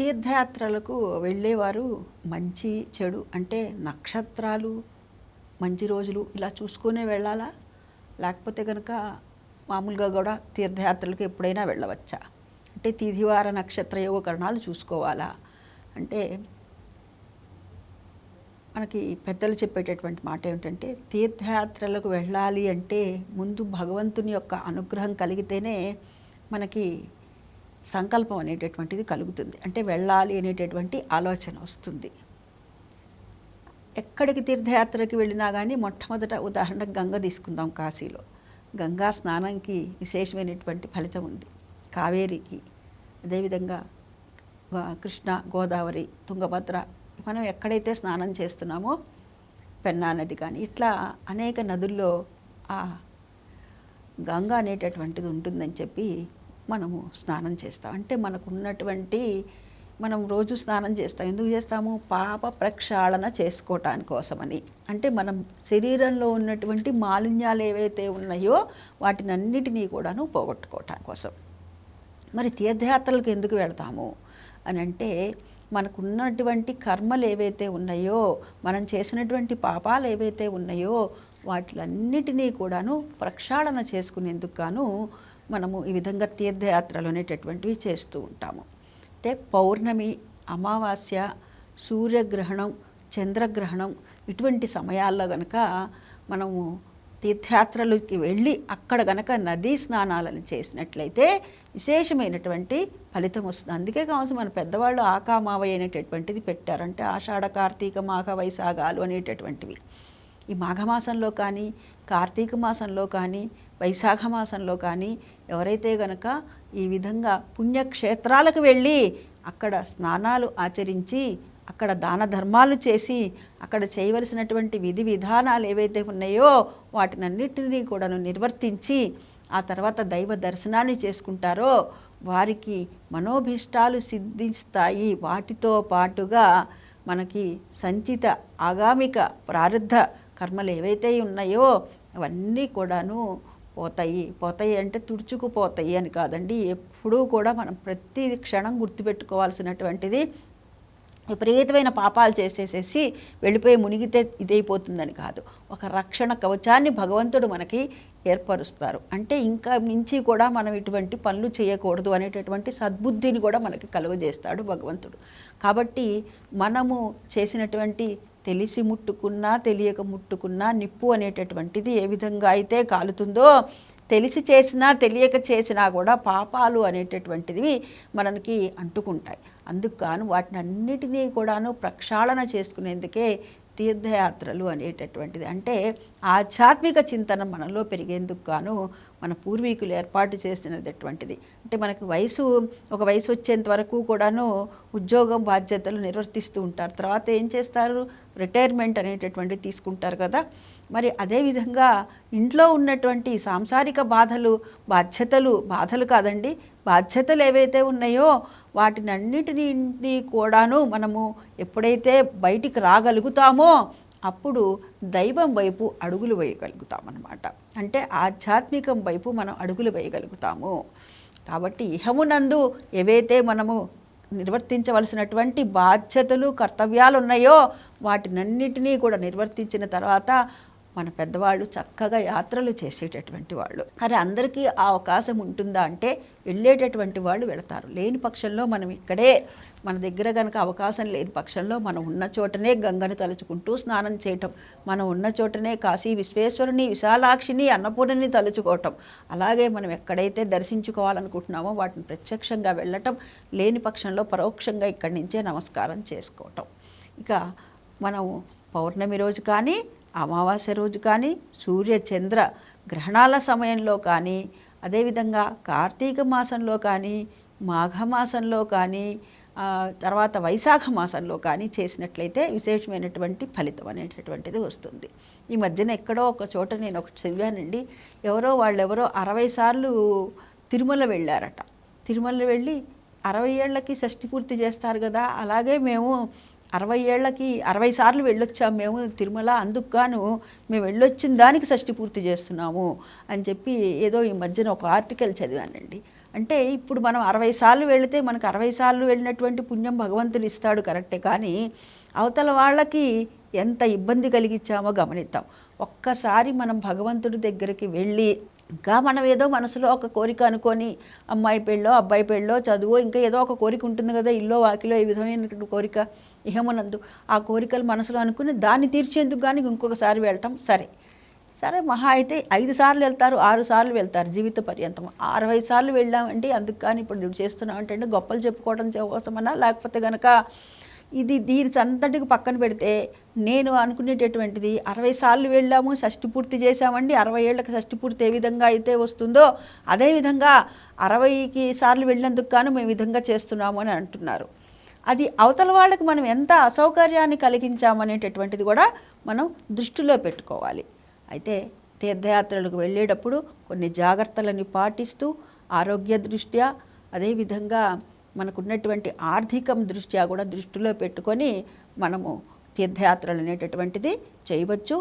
తీర్థయాత్రలకు వెళ్ళేవారు మంచి చెడు అంటే నక్షత్రాలు మంచి రోజులు ఇలా చూసుకునే వెళ్ళాలా? లేకపోతే కనుక మామూలుగా కూడా తీర్థయాత్రలకు ఎప్పుడైనా వెళ్ళవచ్చా? అంటే తిథివార నక్షత్ర యోగకరణాలు చూసుకోవాలా? అంటే మనకి పెద్దలు చెప్పేటటువంటి మాట ఏమిటంటే తీర్థయాత్రలకు వెళ్ళాలి అంటే ముందు భగవంతుని యొక్క అనుగ్రహం కలిగితేనే మనకి సంకల్పం అనేటటువంటిది కలుగుతుంది. అంటే వెళ్ళాలి అనేటటువంటి ఆలోచన వస్తుంది. ఎక్కడికి తీర్థయాత్రకి వెళ్ళినా కానీ మొట్టమొదట ఉదాహరణకు గంగ తీసుకుందాం కాశీలో. గంగా స్నానంకి విశేషమైనటువంటి ఫలితం ఉంది. కావేరికి అదేవిధంగా కృష్ణ గోదావరి తుంగభద్ర మనం ఎక్కడైతే స్నానం చేస్తున్నామో పెన్నా నది కానీ ఇట్లా అనేక నదుల్లో ఆ గంగ అనేటటువంటిది ఉంటుందని చెప్పి మనము స్నానం చేస్తాం. అంటే మనకు ఉన్నటువంటి మనం రోజు స్నానం చేస్తాం. ఎందుకు చేస్తాము? పాప ప్రక్షాళన చేసుకోవటాని కోసమని. అంటే మనం శరీరంలో ఉన్నటువంటి మాలిన్యాలు ఏవైతే ఉన్నాయో వాటిని అన్నిటినీ కూడాను పోగొట్టుకోవటం కోసం. మరి తీర్థయాత్రలకు ఎందుకు వెళ్తాము? అని అంటే మనకున్నటువంటి కర్మలు ఏవైతే ఉన్నాయో మనం చేసినటువంటి పాపాలు ఏవైతే ఉన్నాయో వాటిలన్నిటినీ కూడాను ప్రక్షాళన చేసుకునేందుకు గాను మనము ఈ విధంగా తీర్థయాత్రలు అనేటటువంటివి చేస్తూ ఉంటాము. అయితే పౌర్ణమి అమావాస్య సూర్యగ్రహణం చంద్రగ్రహణం ఇటువంటి సమయాల్లో గనక మనము తీర్థయాత్రలకి వెళ్ళి అక్కడ గనక నదీ స్నానాలను చేసినట్లయితే విశేషమైనటువంటి ఫలితం వస్తుంది. అందుకే కావచ్చు మన పెద్దవాళ్ళు ఆకామావయ్య అనేటటువంటిది పెట్టారంటే ఆషాఢ కార్తీక మాఘ వైశాఖాలు అనేటటువంటివి. ఈ మాఘమాసంలో కానీ కార్తీక మాసంలో కానీ వైశాఖ మాసంలో కానీ ఎవరైతే గనక ఈ విధంగా పుణ్యక్షేత్రాలకు వెళ్ళి అక్కడ స్నానాలు ఆచరించి అక్కడ దాన ధర్మాలు చేసి అక్కడ చేయవలసినటువంటి విధి విధానాలు ఏవైతే ఉన్నాయో వాటినన్నిటినీ కూడాను నిర్వర్తించి ఆ తర్వాత దైవ దర్శనాన్ని చేసుకుంటారో వారికి మనోభీష్టాలు సిద్ధిస్తాయి. వాటితో పాటుగా మనకి సంచిత ఆగామిక ప్రారంధ కర్మలు ఏవైతే ఉన్నాయో అవన్నీ కూడాను పోతాయి. పోతాయి అంటే తుడుచుకుపోతాయి అని కాదండి. ఎప్పుడూ కూడా మనం ప్రతి క్షణం గుర్తుపెట్టుకోవాల్సినటువంటిది విపరీతమైన పాపాలు చేసేసేసి వెళ్ళిపోయి మునిగితే ఇదైపోతుందని కాదు. ఒక రక్షణ కవచాన్ని భగవంతుడు మనకి ఏర్పరుస్తారు. అంటే ఇంకా మించి కూడా మనం ఇటువంటి పనులు చేయకూడదు అనేటటువంటి సద్బుద్ధిని కూడా మనకి కలుగజేస్తాడు భగవంతుడు. కాబట్టి మనము చేసినటువంటి తెలిసి ముట్టుకున్నా తెలియక ముట్టుకున్నా నిప్పు అనేటటువంటిది ఏ విధంగా అయితే కాలుతుందో తెలిసి చేసినా తెలియక చేసినా కూడా పాపాలు అనేటటువంటివి మనకి అంటుకుంటాయి. అందుకు గాను వాటిని అన్నిటినీ కూడాను ప్రక్షాళన చేసుకునేందుకే తీర్థయాత్రలు అనేటటువంటిది. అంటే ఆధ్యాత్మిక చింతన మనలో పెరిగేందుకు గాను మన పూర్వీకులు ఏర్పాటు చేసినటువంటిది అంటే మనకి వయసు ఒక వయసు వచ్చేంత వరకు కూడాను ఉద్యోగం బాధ్యతలు నిర్వర్తిస్తూ ఉంటారు. తర్వాత ఏం చేస్తారు? రిటైర్మెంట్ అనేటటువంటిది తీసుకుంటారు కదా. మరి అదేవిధంగా ఇంట్లో ఉన్నటువంటి సాంసారిక బాధలు బాధ్యతలు బాధలు కాదండి బాధ్యతలు ఏవైతే ఉన్నాయో వాటినన్నిటినీ కూడాను మనము ఎప్పుడైతే బయటికి రాగలుగుతామో అప్పుడు దైవం వైపు అడుగులు వేయగలుగుతాం అనమాట అంటే ఆధ్యాత్మికం వైపు మనం అడుగులు వేయగలుగుతాము. కాబట్టి ఇహమునందు ఏవైతే మనము నిర్వర్తించవలసినటువంటి బాధ్యతలు కర్తవ్యాలు ఉన్నాయో వాటినన్నిటినీ కూడా నిర్వర్తించిన తర్వాత మన పెద్దవాళ్ళు చక్కగా యాత్రలు చేసేటటువంటి వాళ్ళు. కానీ అందరికీ ఆ అవకాశం ఉంటుందా అంటే వెళ్ళేటటువంటి వాళ్ళు వెళతారు. లేని పక్షంలో మనం ఇక్కడే మన దగ్గర కనుక అవకాశం లేని పక్షంలో మనం ఉన్న చోటనే గంగను తలుచుకుంటూ స్నానం చేయటం మనం ఉన్న చోటనే కాశీ విశ్వేశ్వరుని విశాలాక్షిని అన్నపూర్ణని తలుచుకోవటం అలాగే మనం ఎక్కడైతే దర్శించుకోవాలనుకుంటున్నామో వాటిని ప్రత్యక్షంగా వెళ్ళటం లేని పక్షంలో పరోక్షంగా ఇక్కడి నుంచే నమస్కారం చేసుకోవటం. ఇక మనం పౌర్ణమి రోజు కానీ అమావాస్య రోజు కానీ సూర్య చంద్ర గ్రహణాల సమయంలో కానీ అదేవిధంగా కార్తీక మాసంలో కానీ మాఘమాసంలో కానీ తర్వాత వైశాఖ మాసంలో కానీ చేసినట్లయితే విశేషమైనటువంటి ఫలితం అనేటటువంటిది వస్తుంది. ఈ మధ్యన ఎక్కడో ఒక చోట నేను ఒక చదివానండి ఎవరో వాళ్ళెవరో అరవై సార్లు తిరుమల వెళ్ళారట. తిరుమల వెళ్ళి అరవై ఏళ్ళకి షష్ఠి పూర్తి చేస్తారు కదా అలాగే మేము అరవై ఏళ్ళకి అరవై సార్లు వెళ్ళొచ్చాము మేము తిరుమల అందుకు గాను మేము వెళ్ళొచ్చిన దానికి షష్ఠి పూర్తి చేస్తున్నాము అని చెప్పి ఏదో ఈ మధ్యన ఒక ఆర్టికల్ చదివానండి. అంటే ఇప్పుడు మనం అరవై సార్లు వెళితే మనకు అరవై సార్లు వెళ్ళినటువంటి పుణ్యం భగవంతుడు ఇస్తాడు కరెక్టే. కానీ అవతల వాళ్ళకి ఎంత ఇబ్బంది కలిగించామో గమనిద్దాం. ఒక్కసారి మనం భగవంతుడి దగ్గరికి వెళ్ళి ఇంకా మనం ఏదో మనసులో ఒక కోరిక అనుకొని అమ్మాయి పెళ్ళో అబ్బాయి పెళ్ళో చదువు ఇంకా ఏదో ఒక కోరిక ఉంటుంది కదా ఇల్లో వాకిలో ఈ విధమైనటువంటి కోరిక ఇహమునందు. ఆ కోరికలు మనసులో అనుకుని దాన్ని తీర్చేందుకు కానీ ఇంకొకసారి వెళ్ళటం సరే. సరే మహా అయితే ఐదు సార్లు వెళ్తారు ఆరు సార్లు వెళ్తారు జీవిత పర్యంతం. అరవై సార్లు వెళ్ళామంటే అందుకు కానీ ఇప్పుడు నువ్వు చేస్తున్నావు అంటే గొప్పలు చెప్పుకోవడం కోసమన్నా లేకపోతే కనుక ఇది దీని అంతటికి పక్కన పెడితే నేను అనుకునేటటువంటిది అరవై సార్లు వెళ్ళాము షష్టి పూర్తి చేశామండి అరవై ఏళ్ళకి షష్టి పూర్తి ఏ విధంగా అయితే వస్తుందో అదేవిధంగా అరవైకి సార్లు వెళ్ళినందుకు గాను మేము విధంగా చేస్తున్నాము అని అంటున్నారు. అది అవతల వాళ్ళకి మనం ఎంత అసౌకర్యాన్ని కలిగించామనేటటువంటిది కూడా మనం దృష్టిలో పెట్టుకోవాలి. అయితే తీర్థయాత్రలకు వెళ్ళేటప్పుడు కొన్ని జాగ్రత్తలని పాటిస్తూ ఆరోగ్య దృష్ట్యా అదేవిధంగా మనకున్నటువంటి ఆర్థికం దృష్ట్యా కూడా దృష్టిలో పెట్టుకొని మనము తీర్థయాత్రలు అనేటటువంటిది చేయవచ్చు.